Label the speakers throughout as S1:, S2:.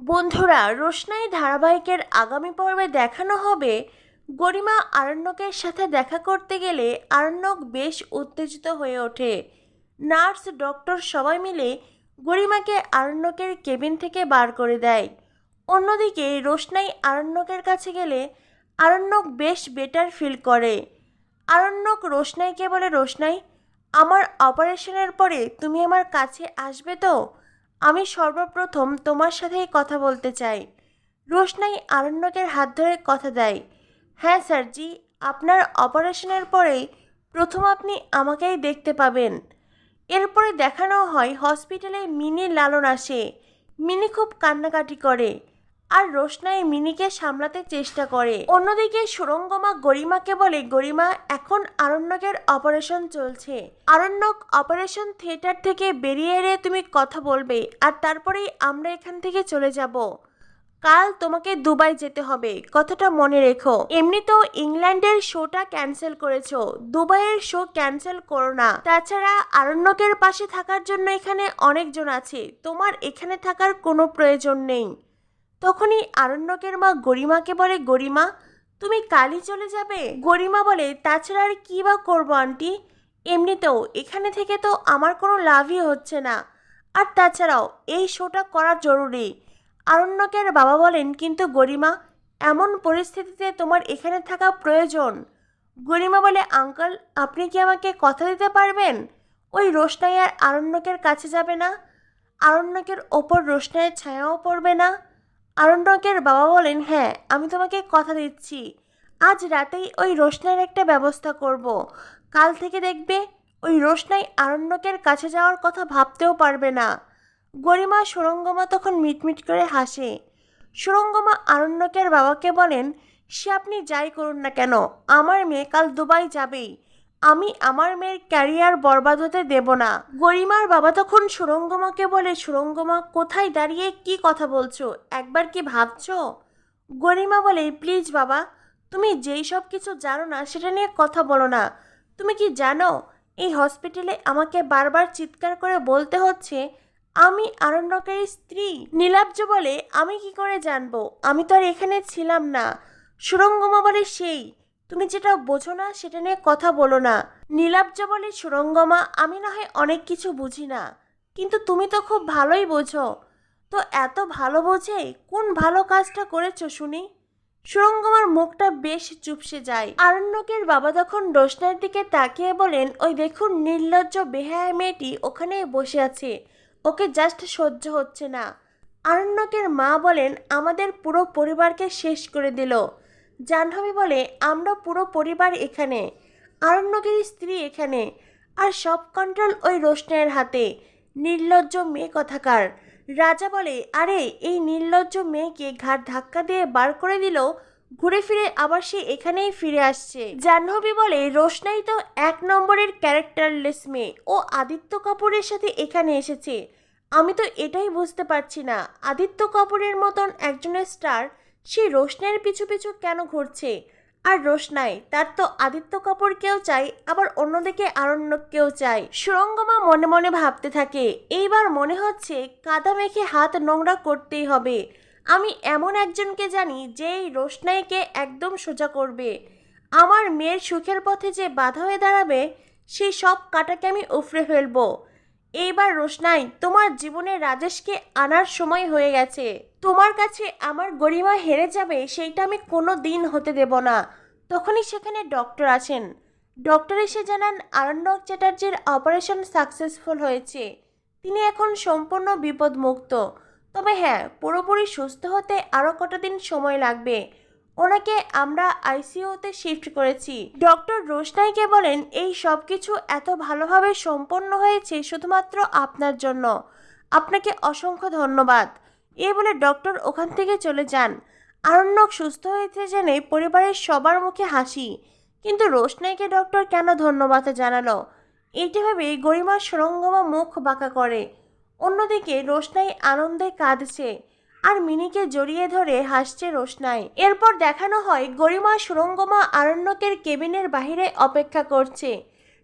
S1: বন্ধুরা, রোশনাই ধারাবাহিকের আগামী পর্বে দেখানো হবে গরিমা আরণ্যকের সাথে দেখা করতে গেলে আরণ্যক বেশ উত্তেজিত হয়ে ওঠে। নার্স, ডক্টর সবাই মিলে গরিমাকে আরণ্যকের কেবিন থেকে বার করে দেয়। অন্যদিকে রোশনাই আরণ্যকের কাছে গেলে আরণ্যক বেশ বেটার ফিল করে। আরণ্যক রোশনাইকে বলে, রোশনাই, আমার অপারেশনের পরে তুমি আমার কাছে আসবে তো? আমি সর্বপ্রথম তোমার সাথেই কথা বলতে চাই। রোশনাই আরণ্যকের হাত ধরে কথা দেয়। হ্যাঁ স্যার জি আপনার অপারেশনের পরেই প্রথম আপনি আমাকেই দেখতে পাবেন। এরপরে দেখানো হয় হসপিটালে মিনি লালন আসে। মিনি খুব কান্নাকাটি করে। আর রোশনাই মিনিকে সামলাতে চেষ্টা করে। অন্যদিকে সুরঙ্গমা গরিমাকে বলে, গরিমা, এখন আরণ্যকের অপারেশন চলছে। আরণ্যক অপারেশন থিয়েটার থেকে বেরিয়ে এলে তুমি কথা বলবে, আর তারপরেই আমরা এখান থেকে চলে যাব। কাল তোমাকে দুবাই যেতে হবে, কথাটা মনে রেখো। এমনিতেও ইংল্যান্ডের শোটা ক্যান্সেল করেছ, দুবাইয়ের শো ক্যান্সেল করো না। তাছাড়া আরণ্যকের পাশে থাকার জন্য এখানে অনেকজন আছে, তোমার এখানে থাকার কোনো প্রয়োজন নেই। তখনই আরণ্যকের মা গরিমাকে বলে, গরিমা, তুমি কালই চলে যাবে? গরিমা বলে, তাছাড়া আর কী বা করব, আন্টি? এমনিতেও এখানে থেকে তো আমার কোনো লাভই হচ্ছে না। আর তাছাড়াও, এই শোটা করা জরুরি। আরণ্যকের বাবা বলেন, কিন্তু গরিমা, এমন পরিস্থিতিতে তোমার এখানে থাকা প্রয়োজন। গরিমা বলে, আঙ্কেল, আপনি কি আমাকে কথা দিতে পারবেন? ওই রোশনাই আর আরণ্যকের কাছে যাবে না। আরণ্যকের ওপর রোশনাইয়ের ছায়াও পড়বে না। আরণ্যকের বাবা বলেন হ্যাঁ আমি তোমাকে কথা দিচ্ছি। আজ রাতেই ওই রোশনার একটা ব্যবস্থা করব। কাল থেকে দেখবে ওই রোশনাই আরণ্যকের কাছে যাওয়ার কথা ভাবতেও পারবে না। গরিমা সুরঙ্গমা তখন মিটমিট করে হাসে। সুরঙ্গমা আরণ্যকের বাবাকে বলেন, সে আপনি যাই করুন না কেন, আমার মেয়ে কাল দুবাই যাবেই। আমি আমার মেয়ের ক্যারিয়ার বরবাদ হতে দেব না। গরিমার বাবা তখন সুরঙ্গমাকে বলে, সুরঙ্গমা, কোথায় দাঁড়িয়ে কি কথা বলছো? একবার কি ভাবছ? গরিমা বলে, প্লিজ বাবা, তুমি যেই সব কিছু জানো না, সেটা নিয়ে কথা বলো না। তুমি কি জানো, এই হসপিটালে আমাকে বারবার চিৎকার করে বলতে হচ্ছে, আমি আরণ্যকের স্ত্রী? নীলাব্জ বলে, আমি কি করে জানব? আমি তো আর এখানে ছিলাম না। সুরঙ্গমা বলে, সেই তুমি যেটা বোঝো না, সেটা নিয়ে কথা বলো না। নীলাব্জ বলে, সুরঙ্গমা, আমি না হয় অনেক কিছু বুঝি না। কিন্তু তুমি তো খুব ভালোই বোঝো। তো এত ভালো বোঝে, কোন ভালো কাজটা করেছ শুনি? সুরঙ্গমার মুখটা বেশ চুপসে যায়। আরণ্যকের বাবা তখন রোশনার দিকে তাকিয়ে বলেন, ওই দেখুন, নির্লজ্জ, বেহায়া মেয়েটি ওখানে বসে আছে। ওকে জাস্ট সহ্য হচ্ছে না। আরণ্যকের মা বলেন, আমাদের পুরো পরিবারকে শেষ করে দিল। জাহ্নবী বলে, আমরা পুরো পরিবার এখানে। আরণ্যকের স্ত্রী এখানে। আর সব কন্ট্রোল ওই রোশনের হাতে। নির্লজ্জ মেয়ে কথাকার। রাজা বলে, আরে, এই নির্লজ্জ মেয়েকে ঘাট ধাক্কা দিয়ে বার করে দিল, ঘুরে ফিরে আবার সে এখানেই ফিরে আসছে। জাহ্নবী বলে, রোশনাই তো এক নম্বরের ক্যারেক্টারলেস মেয়ে। ও আদিত্য কাপুরের সাথে এখানে এসেছে। আমি তো এটাই বুঝতে পারছি না। আদিত্য কাপুরের মতন একজনের স্টার সে রোশনাইয়ের পিছু পিছু কেন ঘুরছে? আর রোশনাই, তার তো আদিত্য কাপুরকেও চাই, আবার অন্যদিকে আরণ্যককেও চাই। সুরঙ্গমা মনে মনে ভাবতে থাকে, এইবার মনে হচ্ছে কাদা মেখে হাত নোংরা করতেই হবে। আমি এমন একজনকে জানি যে এই রোশনাইকে একদম সোজা করবে। আমার মেয়ের সুখের পথে যে বাধা হয়ে দাঁড়াবে, সেই সব কাটাকে আমি উফরে ফেলব। এইবার রোশনাই, তোমার জীবনে রাজেশকে আনার সময় হয়ে গেছে। তোমার কাছে আমার গরিমা হেরে যাবে, সেইটা আমি কোনো দিন হতে দেব না। তখনই সেখানে ডক্টর আছেন। ডক্টর এসে জানান আরণ্যক চ্যাটার্জির অপারেশন সাকসেসফুল হয়েছে। তিনি এখন সম্পূর্ণ বিপদমুক্ত। তবে হ্যাঁ পুরোপুরি সুস্থ হতে আরও কটা দিন সময় লাগবে। ওনাকে আমরা আইসিইউতে শিফট করেছি। ডক্টর রোশনাইকে বলেন, এই সব কিছু এত ভালোভাবে সম্পন্ন হয়েছে শুধুমাত্র আপনার জন্য। আপনাকে অসংখ্য ধন্যবাদ। এ বলে ডক্টর ওখান থেকে চলে যান। আরণ্যক সুস্থ হয়েছে জেনে পরিবারের সবার মুখে হাসি। কিন্তু রোশনাইকে ডক্টর কেন ধন্যবাদ জানালো? এইটা ভেবে গরিমা সুরঙ্গমা মুখ বাঁকা করে। অন্যদিকে রোশনাই আনন্দে কাঁদছে আর মিনিকে জড়িয়ে ধরে হাসছে রোশনাই। এরপর দেখানো হয় গরিমা সুরঙ্গমা আরণ্যকের কেবিনের বাহিরে অপেক্ষা করছে।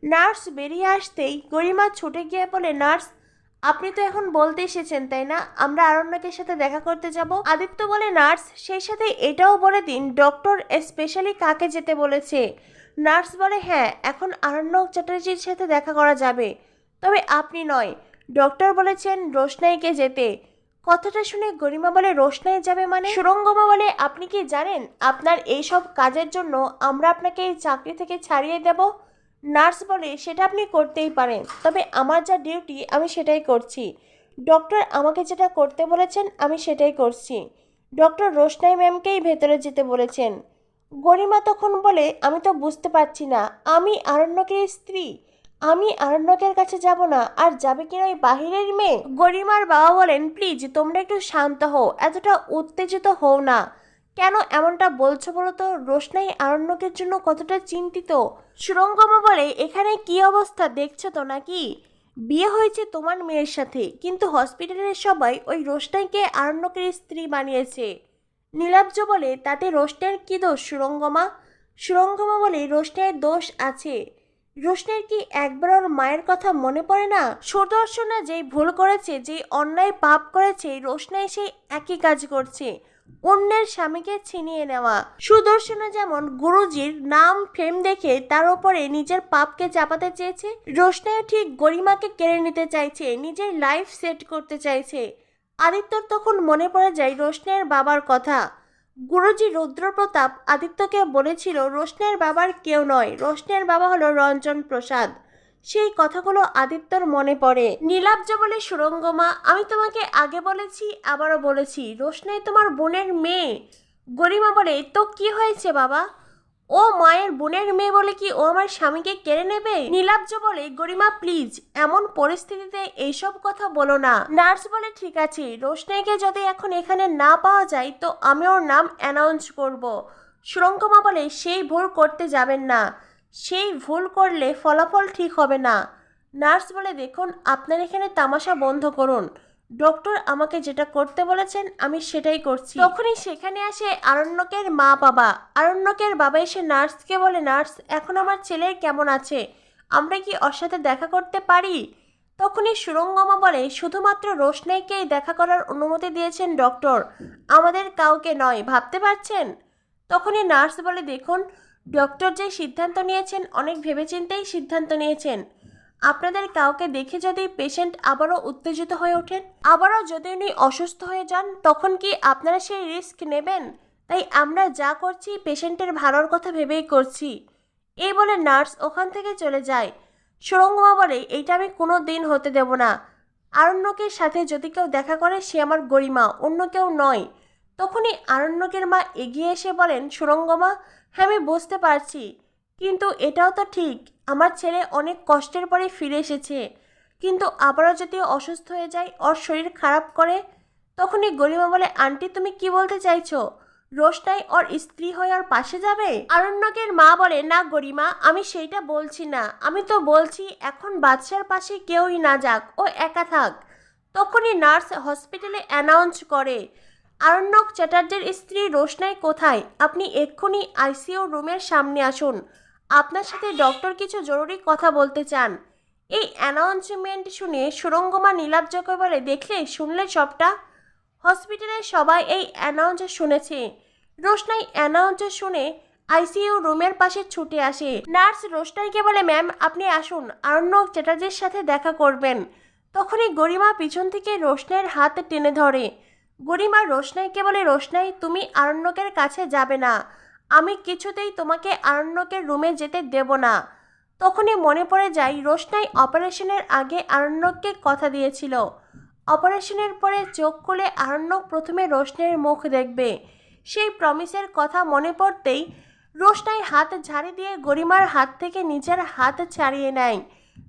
S1: নার্স বেরিয়ে আসতেই গরিমা ছুটে গিয়ে বলে, নার্স আপনি তো এখন বলতে এসেছেন, তাই না? আমরা আরণ্যকের সাথে দেখা করতে যাব। আদিত্য বলে, নার্স, সেই সাথে এটাও বলে দিন, ডক্টর স্পেশালি কাকে যেতে বলেছে? নার্স বলে হ্যাঁ এখন আরণ্যক চ্যাটার্জির সাথে দেখা করা যাবে। তবে আপনি নয়, ডক্টর বলেছেন রোশনাইকে যেতে। কথাটা শুনে গরিমা বলে, রোশনাই যাবে মানে? সুরঙ্গমা বলে, আপনি কি জানেন, আপনার এইসব কাজের জন্য আমরা আপনাকে এই চাকরি থেকে ছাড়িয়ে দেব? নার্স বলে সেটা আপনি করতেই পারেন। তবে আমার যা ডিউটি, আমি সেটাই করছি। ডক্টর আমাকে যেটা করতে বলেছেন, আমি সেটাই করছি। ডক্টর রোশনাই ম্যামকেই ভেতরে যেতে বলেছেন। গরিমা তখন বলে, আমি তো বুঝতে পারছি না। আমি আরণ্যকের স্ত্রী। আমি আরণ্যকের কাছে যাব না। আর যাবে কিনা ওই বাহিরের মেয়ে? গরিমার বাবা বলেন, প্লিজ, তোমরা একটু শান্ত হও। এতটা উত্তেজিত হও না। কেন এমনটা বলছো বলো তো রোশনাই আরণ্যকের জন্য কতটা চিন্তিত। সুরঙ্গমা বলে, এখানে কি অবস্থা? দেখছ তো নাকি? বিয়ে হয়েছে তোমার মেয়ের সাথে, কিন্তু হসপিটালের সবাই ওই রোশনাইকে আরণ্যকের স্ত্রী বানিয়েছে। নীলাব্জ বলে, তাতে রোশনের কি দোষ সুরঙ্গমা সুরঙ্গমা বলে রোশনের দোষ আছে। রোশনের কি একবার ওর মায়ের কথা মনে পড়ে না? সুদর্শনা যেই ভুল করেছে, যেই অন্যায় পাপ করেছে, রোশনাই সেই একই কাজ করছে। অন্যের স্বামীকে ছিনিয়ে নেওয়া। সুদর্শনা যেমন গুরুজির নাম ফেম দেখে তার উপরে নিজের পাপকে চাপাতে চেয়েছে, রোশনাইও ঠিক গরিমাকে কেড়ে নিতে চাইছে, নিজের লাইফ সেট করতে চাইছে। আদিত্যর তখন মনে পড়ে যায় রোশনের বাবার কথা। গুরুজি রুদ্রপ্রতাপ আদিত্যকে বলেছিল রোশনের বাবার কেউ নয়। রোশনের বাবা হলো রঞ্জন প্রসাদ। সেই কথাগুলো আদিত্যর মনে পড়ে। নীলাব্জ বলে সুরঙ্গমা আমি তোমাকে আগে বলেছি, আবারও বলেছি রোশনাই তোমার বোনের মেয়ে। গরিমা বলে, তো কি হয়েছে বাবা? ও মায়ের বোনের মেয়ে বলে কি ও আমার স্বামীকে কেড়ে নেবে? নীলাব্জ বলে, গরিমা, প্লিজ, এমন পরিস্থিতিতে এইসব কথা বলো না। নার্স বলে, ঠিক আছে রোশনাইকে যদি এখন এখানে না পাওয়া যায়, তো আমি ওর নাম অ্যানাউন্স করব। সুরঙ্গমা বলে, সেই ভুল করতে যাবেন না। সেই ভুল করলে ফলাফল ঠিক হবে না। নার্স বলে, দেখুন, আপনার এখানে তামাশা বন্ধ করুন। ডক্টর আমাকে যেটা করতে বলেছেন, আমি সেটাই করছি। তখনই সেখানে আসে আরণ্যকের মা বাবা। আরণ্যকের বাবা এসে নার্সকে বলে, নার্স, এখন আমার ছেলের কেমন আছে? আমরা কি ওর সাথে দেখা করতে পারি? তখনই সুরঙ্গমা বলে, শুধুমাত্র রোশনাইকেই দেখা করার অনুমতি দিয়েছেন ডক্টর। আমাদের কাউকে নয়, ভাবতে পারছেন? তখনই নার্স বলে, দেখুন ডক্টর যে সিদ্ধান্ত নিয়েছেন, অনেক ভেবেচিন্তেই সিদ্ধান্ত নিয়েছেন। আপনাদের কাউকে দেখে যদি পেশেন্ট আবারও উত্তেজিত হয়ে ওঠেন, আবারও যদি উনি অসুস্থ হয়ে যান, তখন কি আপনারা সেই রিস্ক নেবেন? তাই আমরা যা করছি, পেশেন্টের ভালোর কথা ভেবেই করছি। এই বলে নার্স ওখান থেকে চলে যায়। সুরঙ্গমা বলে, এইটা আমি কোনো দিন হতে দেব না। আরণ্যকের সাথে যদি কেউ দেখা করে, সে আমার গরিমা, অন্য কেউ নয়। তখনই আরণ্যকের মা এগিয়ে এসে বলেন, সুরঙ্গমা আমি বুঝতে পারছি। কিন্তু এটাও তো ঠিক, আমার ছেলে অনেক কষ্টের পরে ফিরে এসেছে। কিন্তু আবারও যদি অসুস্থ হয়ে যায়, ওর শরীর খারাপ করে, তখনই গরিমা বলে, আন্টি, তুমি কি বলতে চাইছো? রোশনাই ওর স্ত্রী হয়ে ওর পাশে যাবে? আরণ্যকের মা বলে, না গরিমা, আমি সেইটা বলছি না। আমি তো বলছি, এখন বাচ্চার পাশে কেউই না যাক, ও একা থাক। তখনই নার্স হসপিটালে অ্যানাউন্স করে আরণ্যক চ্যাটার্জির স্ত্রী রোশনাই কোথায়? আপনি এক্ষুনি আইসিইউ রুমের সামনে আসুন। আপনার সাথে ডক্টর কিছু জরুরি কথা বলতে চান। এই অ্যানাউন্সমেন্ট শুনে সুরঙ্গমা নীলাব্জকে বলে দেখলে শুনলে সবটা। হসপিটালের সবাই এই অ্যানাউন্স শুনেছে। রোশনাই অ্যানাউন্স শুনে আইসিইউ রুমের পাশে ছুটে আসে। নার্স রোশনাইকে বলে, ম্যাম, আপনি আসুন। আরণ্যক চ্যাটার্জির সাথে দেখা করবেন। তখনই গরিমা পিছন থেকে রোশনাইয়ের হাত টেনে ধরে। গরিমা রোশনাইকে বলে রোশনাই, তুমি আরণ্যকের কাছে যাবে না। আমি কিছুতেই তোমাকে আরণ্যকের রুমে যেতে দেব না। তখনই মনে পড়ে যায়, রোশনাই অপারেশনের আগে আরণ্যককে কথা দিয়েছিল। অপারেশনের পরে চোখ খুলে আরণ্যক প্রথমে রোশনের মুখ দেখবে। সেই প্রমিসের কথা মনে পড়তেই রোশনাই হাত ঝাড়ি দিয়ে গরিমার হাত থেকে নিজের হাত ছাড়িয়ে নেয়।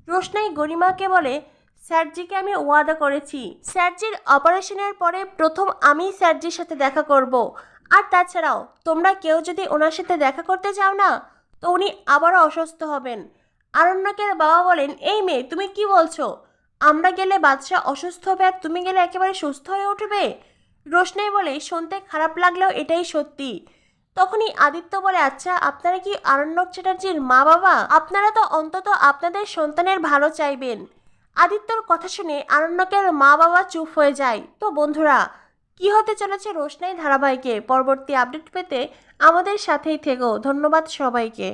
S1: রোশনাই গরিমাকে বলে স্যারজিকে আমি ওয়াদা করেছি। স্যারজির অপারেশনের পরে প্রথম আমি স্যারজির সাথে দেখা করব। আর তাছাড়াও, তোমরা কেউ যদি ওনার সাথে দেখা করতে চাও না, তো উনি আবারও অসুস্থ হবেন। আরণ্যকের বাবা বলেন, এই মেয়ে, তুমি কি বলছো? আমরা গেলে বাদশাহ অসুস্থ হবে আর তুমি গেলে একেবারে সুস্থ হয়ে উঠবে? রোশনাই বলে, শুনতে খারাপ লাগলেও এটাই সত্যি। তখনই আদিত্য বলে আচ্ছা আপনারা কি আরণ্যক চ্যাটার্জির মা বাবা আপনারা তো অন্তত আপনাদের সন্তানের ভালো চাইবেন। আদিত্যর কথা শুনে আরণ্যকের মা বাবা চুপ হয়ে যায়। তো বন্ধুরা, কি হতে চলেছে রোশনাই ধারাবাহিকে? পরবর্তী আপডেট পেতে আমাদের সাথেই থেকো। ধন্যবাদ সবাইকে।